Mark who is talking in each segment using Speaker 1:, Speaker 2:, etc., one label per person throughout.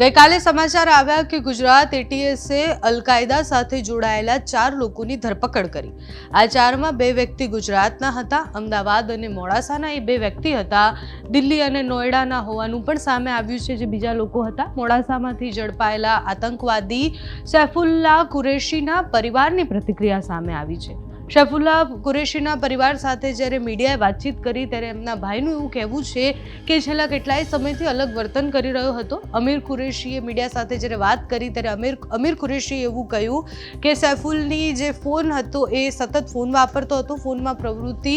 Speaker 1: ગઈકાલે સમાચાર આવ્યા કે ગુજરાત એટીએસે અલકાયદા સાથે જોડાયેલા ચાર લોકોની ધરપકડ કરી. આ ચારમાં બે વ્યક્તિ ગુજરાતના હતા. અમદાવાદ અને મોડાસાના એ બે વ્યક્તિ હતા. દિલ્હી અને નોઈડાના હોવાનું પણ સામે આવ્યું છે જે બીજા લોકો હતા. મોડાસામાંથી ઝડપાયેલા આતંકવાદી સૈફુલ્લા કુરેશીના પરિવારની પ્રતિક્રિયા સામે આવી છે. સૈફુલ્લા કુરેશીના પરિવાર સાથે જ્યારે મીડિયાએ વાતચીત કરી ત્યારે એમના ભાઈનું એવું કહેવું છે કે છેલ્લા કેટલાય સમયથી અલગ વર્તન કરી રહ્યો હતો. અમીર કુરેશીએ મીડિયા સાથે જ્યારે વાત કરી ત્યારે અમીર અમીર કુરેશીએ એવું કહ્યું કે સૈફુલની જે ફોન હતો એ સતત ફોન વાપરતો હતો. ફોનમાં પ્રવૃત્તિ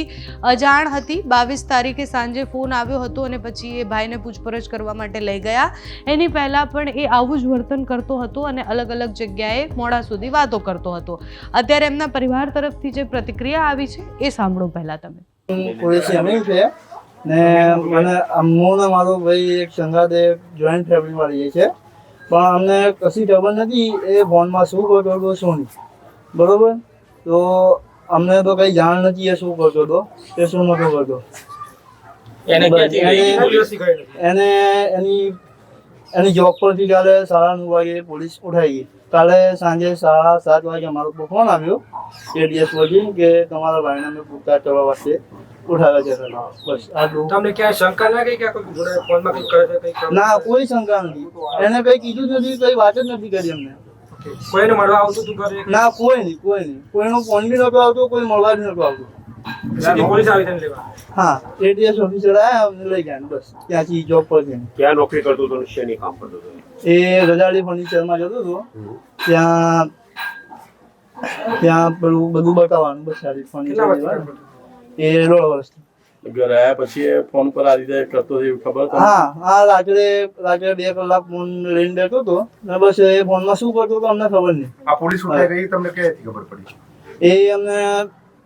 Speaker 1: અજાણ હતી. બાવીસ તારીખે સાંજે ફોન આવ્યો હતો અને પછી એ ભાઈને પૂછપરછ કરવા માટે લઈ ગયા. એની પહેલાં પણ એ આવું જ વર્તન કરતો હતો અને અલગ અલગ જગ્યાએ મોડા સુધી વાતો કરતો હતો. અત્યારે એમના પરિવાર તરફથી જે પ્રતિક્રિયા આવી છે એ સાંભળો પહેલાં તમે.
Speaker 2: કોઈ અમીર છે ને મને હું ને મારો ભાઈ એક સંગાતે જોઈન્ટ ફેમિલીમાં રહીએ છે. પણ અમને કશી ખબર નથી એ ફોનમાં શું કરતો હતો શું નહીં. બરોબર? તો અમને તો કઈ જાણ નથી એ શું કરતો હતો એ શું નતો કરતો?
Speaker 3: એને
Speaker 2: એને- એને જોબ પરથી કાલે સાડા નવ વાગે પોલીસ ગઈ. કાલે સાંજે સાડા સાત વાગે અમારો ફોન આવ્યો એડીએસ પરથી કે તમારા ભાઈને અમે પૂછતાછ કરવા વાસ્તે ઉઠાવ્યા છે. બસ આટલું
Speaker 3: તમને ક્યાંય શંકા ના ગઈ કે કોઈ ફોનમાં કંઈક કરે છે કંઈક
Speaker 2: ના કોઈ શંકા નથી. એને કઈ કીધું જ નથી કઈ વાત જ નથી કરી અમને
Speaker 3: કોઈને મળવા આવતું તું ઘરે?
Speaker 2: ના કોઈ નહીં કોઈ નહીં. કોઈનો ફોન બી નતો આવતો કોઈ મળવા જ નતો આવતો.
Speaker 3: પોલીસ આવી તેને લેવા?
Speaker 2: હા એટીએસ ઓફિસર આવ્યા અમને લઈ ગયા બસ. ત્યાંથી જોબ પર જઈને
Speaker 4: ક્યાં નોકરી કરતો હતો શેની કામ કરતો હતો?
Speaker 2: એ રજાડી ફર્નિચરમાં જતો હતો. ત્યાં ત્યાં પેલું બધું બતાવવાનું બસ ફર્નિચર એ દોઢ વર્ષથી.
Speaker 4: ઘરે આવ્યા પછી એ ફોન પર આ રીતે કરતો એવું ખબર
Speaker 2: હા હા રાત્રે રાત્રે બે કલાક ફોન લઈને બેઠો હતો. ને બસ એ ફોનમાં શું કરતો હતો અમને ખબર નહીં.
Speaker 5: આ પોલીસ ઉઠાઈ ગઈ તમને ક્યાંથી ખબર પડી?
Speaker 2: એ અમને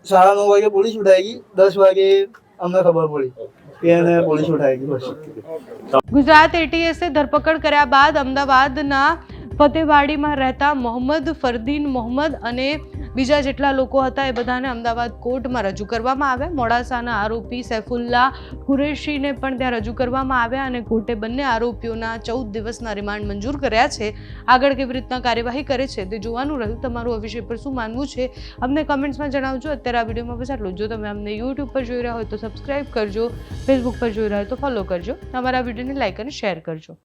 Speaker 2: સાડા નવ વાગે પોલીસ ઉઠાઈ ગઈ. દસ વાગે અમને ખબર પડી એને પોલીસ ઉઠાઈ ગઈ બસ.
Speaker 1: ગુજરાત એટીએસે ધરપકડ કર્યા બાદ અમદાવાદના ફતેવાડીમાં રહેતા મોહમ્મદ ફરદીન મોહમ્મદ અને બીજા જેટલા લોકો હતા એ બધાને અમદાવાદ કોર્ટમાં રજૂ કરવામાં આવ્યા. મોડાસાના આરોપી સૈફુલ્લા કુરેશીને પણ ત્યાં રજૂ કરવામાં આવ્યા અને કોર્ટે બંને આરોપીઓના ચૌદ દિવસના રિમાન્ડ મંજૂર કર્યા છે. આગળ કેવી રીતના કાર્યવાહી કરે છે તે જોવાનું રહ્યું. તમારું આ વિષય પર શું માનવું છે અમને કમેન્ટ્સમાં જણાવજો. અત્યારે આ વિડીયોમાં બસ આટલું જ. તમે અમને યુટ્યુબ પર જોઈ રહ્યા હોય તો સબસ્ક્રાઈબ કરજો, ફેસબુક પર જોઈ રહ્યા હોય તો ફોલો કરજો. અમારા વિડીયોને લાઈક અને શેર કરજો.